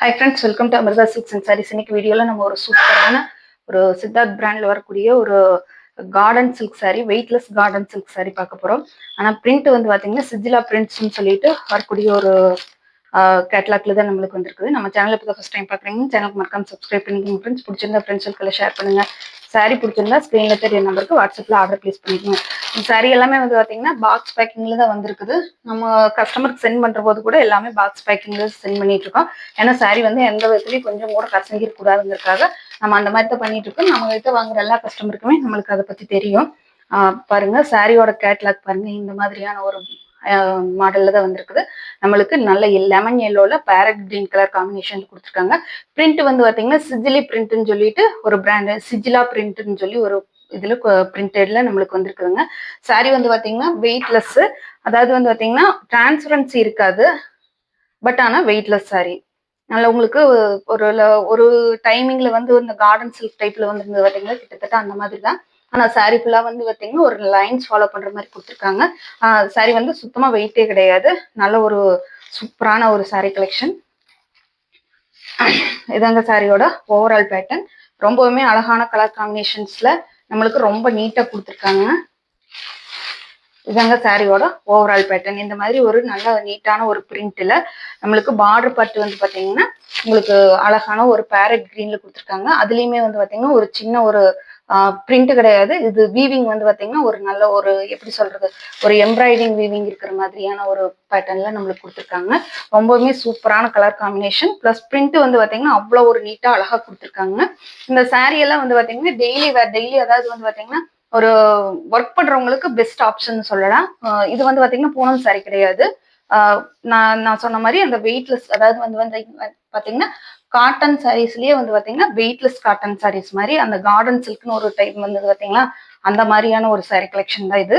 Hi friends welcome to Amirtha silks and sarees இன்னைக்கு வீடியோவில் நம்ம ஒரு சூப்பரான ஒரு சித்தார்த் பிராண்டில் வரக்கூடிய ஒரு garden silk saree weightless garden silk saree பார்க்க போகிறோம் ஆனால் பிரிண்ட் வந்து பார்த்தீங்கன்னா சிஜிலா பிரிண்ட்ஸ்னு சொல்லிட்டு வரக்கூடிய ஒரு கேட்லாக்ல தான் நம்மளுக்கு வந்திருக்குது. நம்ம சேனல் இப்போ ஃபஸ்ட் டைம் பார்க்குறீங்க. சேனலுக்கு மறக்காம சப்ஸ்கிரைப் பண்ணிக்கோங்க ஃப்ரெண்ட்ஸ் பிடிச்சிருந்தா ஃப்ரெண்ட்ஸ் ஷேர் பண்ணுங்க. Saree பிடிச்சிருந்தா ஸ்க்ரீனில் தெரிய நம்பருக்கு வாட்ஸ்அப்பில் ஆர்டர் ப்ளேஸ் பண்ணிக்கோங்க. சாரி எல்லாமே வந்து பார்த்தீங்கன்னா பாக்ஸ் பேக்கிங்கில் தான் வந்திருக்குது. நம்ம கஸ்டமருக்கு சென்ட் பண்ணுற போது கூட எல்லாமே பாக்ஸ் பேக்கிங்கில் சென்ட் பண்ணிட்டு இருக்கோம். ஏன்னா சாரி வந்து எந்த விதத்துலையும் கொஞ்சம் கூட கசங்கிட கூடாதுங்கிறதுக்காக நம்ம அந்த மாதிரி தான் பண்ணிட்டு இருக்கோம். நம்ம கிட்ட வாங்குற எல்லா கஸ்டமருக்குமே நம்மளுக்கு அதை பற்றி தெரியும். பாருங்க சாரியோட கேட்லாக் பாருங்க. இந்த மாதிரியான ஒரு மாடல்ல தான் வந்திருக்குது. நம்மளுக்கு நல்ல லெமன் எல்லோல பேரட் கிரீன் கலர் காம்பினேஷன் கொடுத்துருக்காங்க. பிரிண்ட் வந்து பாத்தீங்கன்னா சிஜிலி பிரிண்ட்னு சொல்லிட்டு ஒரு பிராண்ட் சிஜிலா பிரிண்ட்னு சொல்லி ஒரு இதுல பிரிண்டட்ல நம்மளுக்கு வந்திருக்குதுங்க. சாரி வந்து பாத்தீங்கன்னா வெயிட்லெஸ் அதாவது வந்து பாத்தீங்கன்னா டிரான்ஸ்பரன்சி இருக்காது பட் ஆனா வெயிட்லெஸ் சாரி நல்ல உங்களுக்கு ஒரு ஒரு டைமிங்ல வந்து இந்த கார்டன் சில்க் டைப்ல வந்து பார்த்தீங்கன்னா பாத்தீங்கன்னா கிட்டத்தட்ட அந்த மாதிரி தான் ஆனா சாரி ஃபுல்லா வந்து பாத்தீங்கன்னா ஒரு லைன்ஸ் ஃபாலோ பண்ற மாதிரி கொடுத்துருக்காங்க. சாரி வந்து சுத்தமா வெயிட்டே கிடையாது. நல்ல ஒரு சூப்பரான ஒரு சாரி கலெக்ஷன் இதாங்க சாரியோட ஓவரால் பேட்டர்ன் ரொம்பவுமே அழகான கலர் காம்பினேஷன்ஸ்ல நம்மளுக்கு ரொம்ப நீட்டா கொடுத்துருக்காங்க. இதாங்க சாரியோட ஓவரால் பேட்டர்ன் இந்த மாதிரி ஒரு நல்ல நீட்டான ஒரு பிரிண்ட்ல நம்மளுக்கு பார்டர் பட்டு வந்து பாத்தீங்கன்னா உங்களுக்கு அழகான ஒரு பேரட் கிரீன்ல கொடுத்துருக்காங்க. அதுலயுமே வந்து பாத்தீங்கன்னா ஒரு சின்ன ஒரு பிரிண்ட் கிடையாது. இது வீவிங் வந்து பார்த்தீங்கன்னா ஒரு நல்ல ஒரு எப்படி சொல்றது ஒரு எம்ப்ராய்டிங் வீவிங் இருக்கிற மாதிரியான ஒரு பேட்டர்ன்ல நம்மளுக்கு கொடுத்துருக்காங்க. ரொம்பவுமே சூப்பரான கலர் காம்பினேஷன் ப்ளஸ் பிரிண்ட் வந்து பார்த்தீங்கன்னா அவ்வளோ ஒரு நீட்டா அழகா கொடுத்துருக்காங்க. இந்த சாரீ எல்லாம் வந்து பார்த்தீங்கன்னா டெய்லி வேர் டெய்லி அதாவது வந்து பார்த்தீங்கன்னா ஒரு ஒர்க் பண்றவங்களுக்கு பெஸ்ட் ஆப்ஷன் சொல்லலாம். இது வந்து பார்த்தீங்கன்னா பூனம் சாரி கிடையாது. நான் நான் சொன்ன மாதிரி அந்த வெயிட்லெஸ் அதாவது வந்து வந்து பாத்தீங்கன்னா காட்டன் சாரீஸ்லயே வந்து பாத்தீங்கன்னா வெயிட்லெஸ் காட்டன் சாரீஸ் மாதிரி அந்த கார்டன் சில்க்னு ஒரு டைப் வந்தது பாத்தீங்களா? அந்த மாதிரியான ஒரு saree கலெக்ஷன் தான் இது.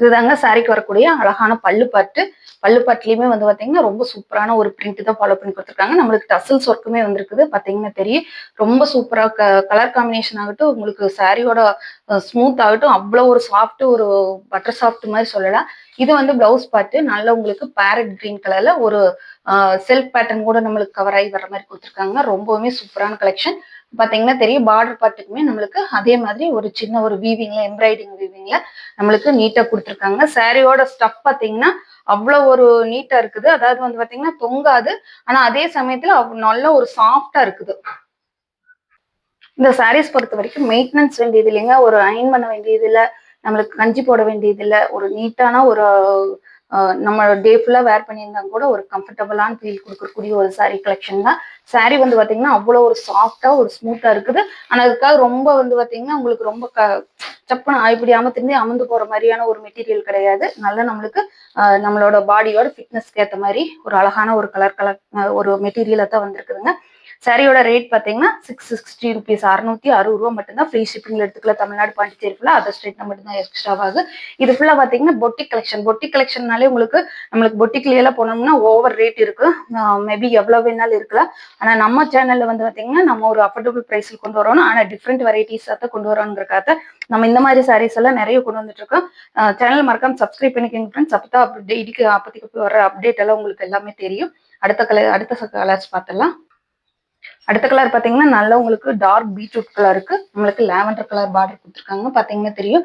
இதுதாங்க சாரிக்கு வரக்கூடிய அழகான பல்லு பாட்டு பல்லு பாட்டுலயுமே வந்து பாத்தீங்கன்னா ரொம்ப சூப்பரான ஒரு பிரிண்ட் தான் ஃபாலோ பண்ணி கொடுத்துருக்காங்க. நம்மளுக்கு டசல்ஸ் ஒர்க்குமே வந்திருக்குது. பாத்தீங்கன்னா தெரியும். ரொம்ப சூப்பரா கலர் காம்பினேஷன் ஆகட்டும் உங்களுக்கு சாரியோட ஸ்மூத் ஆகட்டும் அவ்வளோ ஒரு சாஃப்ட் ஒரு பட்டர் சாஃப்ட் மாதிரி சொல்லலாம். இது வந்து பிளவுஸ் பாட்டு நல்ல உங்களுக்கு பேரட் கிரீன் கலர்ல ஒரு செல்ஃப் பேட்டர்ன் கூட நம்மளுக்கு கவர் ஆகி வர மாதிரி கொடுத்துருக்காங்க. ரொம்பவுமே சூப்பரான கலெக்ஷன் பாத்தீங்கன்னா தெரியும் பார்டர் பார்ட்டுக்குமே நம்மளுக்கு அதே மாதிரி ஒரு சின்ன ஒரு வீவிங்ல எம்ப்ராய்டிங் வீவிங்ல நம்மளுக்கு நீட்டா கொடுத்துருக்காங்க. சாரியோட ஸ்டப் பாத்தீங்கன்னா அவ்வளோ ஒரு நீட்டா இருக்குது. அதாவது வந்து பாத்தீங்கன்னா தொங்காது. ஆனா அதே சமயத்துல நல்ல ஒரு சாஃப்டா இருக்குது. இந்த சாரீஸ் பொறுத்த வரைக்கும் மெயின்டெனன்ஸ் வேண்டியது இல்லைங்க. ஒரு அயன் பண்ண வேண்டியது இல்லை. நம்மளுக்கு கஞ்சி போட வேண்டியது இல்லை. ஒரு நீட்டான ஒரு நம்ம டே ஃபுல்லாக வேர் பண்ணியிருந்தாங்க கூட ஒரு கம்ஃபர்டபுளான ஃபீல் கொடுக்கக்கூடிய ஒரு சாரீ கலெக்ஷன் தான். சாரீ வந்து பார்த்தீங்கன்னா அவ்வளோ ஒரு சாஃப்டாக ஒரு ஸ்மூத்தாக இருக்குது. ஆனால் அதுக்காக ரொம்ப வந்து பார்த்தீங்கன்னா உங்களுக்கு ரொம்ப க சப்புன்னு இப்படி அமர்த்திருந்து அமர்ந்து போகிற மாதிரியான ஒரு மெட்டீரியல் கிடையாது. நல்ல நம்மளுக்கு நம்மளோட பாடியோட ஃபிட்னஸ்க்கு ஏற்ற மாதிரி ஒரு அழகான ஒரு கலர் கலர் ஒரு மெட்டீரியலை தான் வந்திருக்குதுங்க. சாரியோட ரேட் பார்த்தீங்கன்னா சிக்ஸ் சிக்ஸ்டி ருபீஸ் அறுநூத்தி அறுபது ரூபா மட்டும்தான் ஃப்ரீ ஷிப்பிங்ல எடுத்துக்கலாம் தமிழ்நாடு பாண்டிச்சேரி ஃபுல்லாக அதர் ஸ்டேட்ல மட்டும்தான் எக்ஸ்ட்ரா இது ஃபுல்லாக பார்த்தீங்கன்னா பொட்டிக் கலெக்ஷன் பொட்டிக் கலெக்ஷன்னாலே உங்களுக்கு நம்மளுக்கு பொட்டிக்லேயெல்லாம் போனோம்னா ஓவர் ரேட் இருக்கு. மேபி எவ்வளோ வேணாலும் இருக்கலாம். ஆனால் நம்ம சேனல்ல வந்து பார்த்தீங்கன்னா நம்ம ஒரு அஃபோர்டபுள் ப்ரைஸில் கொண்டு வரணும் ஆனால் டிஃப்ரெண்ட் வெரைட்டிஸாக தான் கொண்டு வரோங்கிறக்காக நம்ம இந்த மாதிரி சாரீஸ் எல்லாம் நிறைய கொண்டு வந்துட்டு இருக்கோம். சேனல் மறக்காம சப்ஸ்கிரைப் பண்ணிக்கோங்க ஃப்ரெண்ட்ஸ் அப்போ தான் டெய்லிக்கு அப்போதைக்கு வர அப்டேட் எல்லாம் உங்களுக்கு எல்லாமே தெரியும். அடுத்த கலர் அடுத்த கலர்ஸ் பார்த்தலாம் அடுத்த கலர் பார்த்தீங்கன்னா நல்ல உங்களுக்கு டார்க் பீட்ரூட் கலருக்கு நம்மளுக்கு லாவெண்டர் கலர் பார்டர் கொடுத்துருக்காங்க. பார்த்தீங்கன்னா தெரியும்.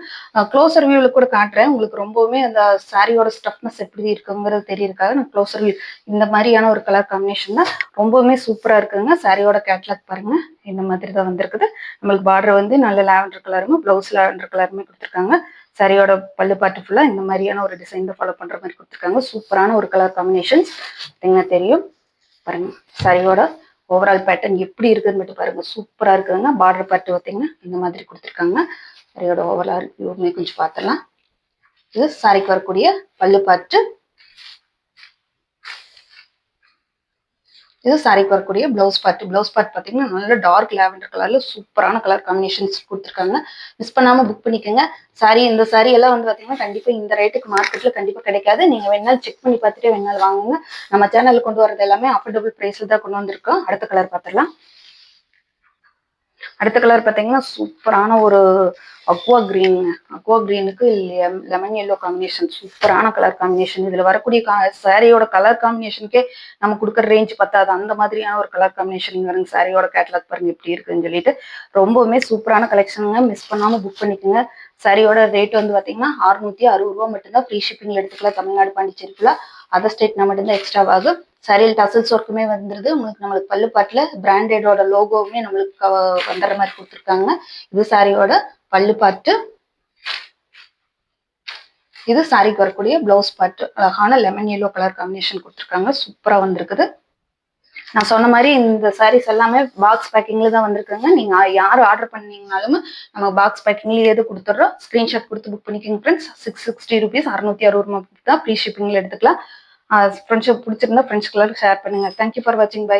க்ளோசர் வியூவில் கூட காட்டுறேன். உங்களுக்கு ரொம்பவுமே அந்த சாரியோட ஸ்டஃப்னஸ் எப்படி இருக்குங்கிறது தெரியிருக்காது நான் க்ளோசர் வியூ இந்த மாதிரியான ஒரு கலர் காம்பினேஷன் தான் ரொம்பவுமே சூப்பராக இருக்குங்க சாரியோட கேட்லாக் பாருங்க. இந்த மாதிரி தான் வந்திருக்குது. நம்மளுக்கு பார்டர் வந்து நல்ல லாவெண்டர் கலருமே ப்ளவுஸ் லாவெண்டர் கலருமே கொடுத்துருக்காங்க. சாரியோட பல்லு பாட்டு ஃபுல்லாக இந்த மாதிரியான ஒரு டிசைன் தான் ஃபாலோ பண்ணுற மாதிரி கொடுத்துருக்காங்க. சூப்பரான ஒரு கலர் காம்பினேஷன்ஸ் பார்த்தீங்கன்னா தெரியும். பாருங்க. சாரியோட ஓவரால் பேட்டர்ன் எப்படி இருக்குதுன்னு மட்டும் பாருங்க. சூப்பரா இருக்குதுங்க. பார்டர் பார்ட் பார்த்தீங்கன்னா இந்த மாதிரி கொடுத்துருக்காங்க. சாரியோட ஓவரால் வியூமே கொஞ்சம் பார்த்துடலாம். இது சாரிக்கு வரக்கூடிய பல்லு பாட்டு இது சாரிக்கு வரக்கூடிய பிளவுஸ் பார்ட் பிளவுஸ் பார்ட் பார்த்தீங்கன்னா நல்ல டார்க் லாவெண்டர் கலர்ல சூப்பரான கலர் காம்பினேஷன்ஸ் கொடுத்துருக்காங்க. மிஸ் பண்ணாம புக் பண்ணிக்கோங்க. சாரி இந்த சாரி எல்லாம் வந்து பார்த்தீங்கன்னா கண்டிப்பா இந்த ரேட்டுக்கு மார்க்கெட்ல கண்டிப்பா கிடைக்காது. நீங்க வேணாலும் செக் பண்ணி பார்த்துட்டு வேணாலும் வாங்குங்க. நம்ம சேனல்ல கொண்டு வரது எல்லாமே அஃபோர்டபுள் பிரைஸ்ல தான் கொண்டு வந்திருக்கோம். அடுத்த கலர் பார்த்துடலாம். அடுத்த கலர் பார்த்தீங்கன்னா சூப்பரான ஒரு அக்வா கிரீன் அக்வா கிரீனுக்கு லெமன் எல்லோ காம்பினேஷன் சூப்பரான கலர் காம்பினேஷன் இதுல வரக்கூடிய சாரியோட கலர் காம்பினேஷனுக்கே நம்ம கொடுக்குற ரேஞ்ச் பத்தாது. அந்த மாதிரியான ஒரு கலர் காம்பினேஷன் வருங்க. சாரியோட கேட்லாக் பாருங்க எப்படி இருக்குன்னு சொல்லிட்டு. ரொம்பவுமே சூப்பரான கலெக்ஷனுங்க மிஸ் பண்ணாமல் புக் பண்ணிக்கோங்க. சாரியோட ரேட் வந்து பார்த்தீங்கன்னா அறுநூத்தி அறுபது ரூபா மட்டும்தான். ஃப்ரீ ஷிப்பிங் எடுத்துக்கலாம். தமிழ்நாடு பாண்டிச்சேரிக்குள்ள அதர் ஸ்டேட்னா மட்டும்தான் எக்ஸ்ட்ரா ஆகும். சரியில் டசல்ஸ் ஒர்க்குமே வந்துருது. உங்களுக்கு நம்மளுக்கு பல்லு பாட்டில் பிராண்டடோட லோகோவுமே நம்மளுக்கு வந்துடுற மாதிரி கொடுத்துருக்காங்க. இது சாரியோட பல்லு பாட்டு. இது சாரிக்கு வரக்கூடிய பிளவுஸ் பாட்டு. அழகான லெமன் எல்லோ கலர் காம்பினேஷன் கொடுத்துருக்காங்க. சூப்பரா வந்திருக்குது. நான் சொன்ன மாதிரி இந்த சாரீஸ் எல்லாமே பாக்ஸ் பேக்கிங்ல தான் வந்திருக்காங்க. நீங்க யார் ஆர்டர் பண்ணீங்கனாலும் நம்ம பாக்ஸ் பேக்கிங்ல எது கொடுத்துட்றோம் ஸ்கிரீன்ஷாட் கொடுத்து புக் பண்ணிக்கோங்க ஃப்ரெண்ட்ஸ் சிக்ஸ் சிக்ஸ்டி ருபீஸ் அறுநூத்தி அறுபது ரூபாய் தான் ஃப்ரீ ஷிப்பிங்ல எடுத்துக்கலாம். ஃப்ரெண்ட்ஷிப் பிடிச்சிருந்தா ஃப்ரெண்ட்ஸ் ஷேர் பண்ணுங்க. தேங்க்யூ ஃபார் வாட்சிங் பை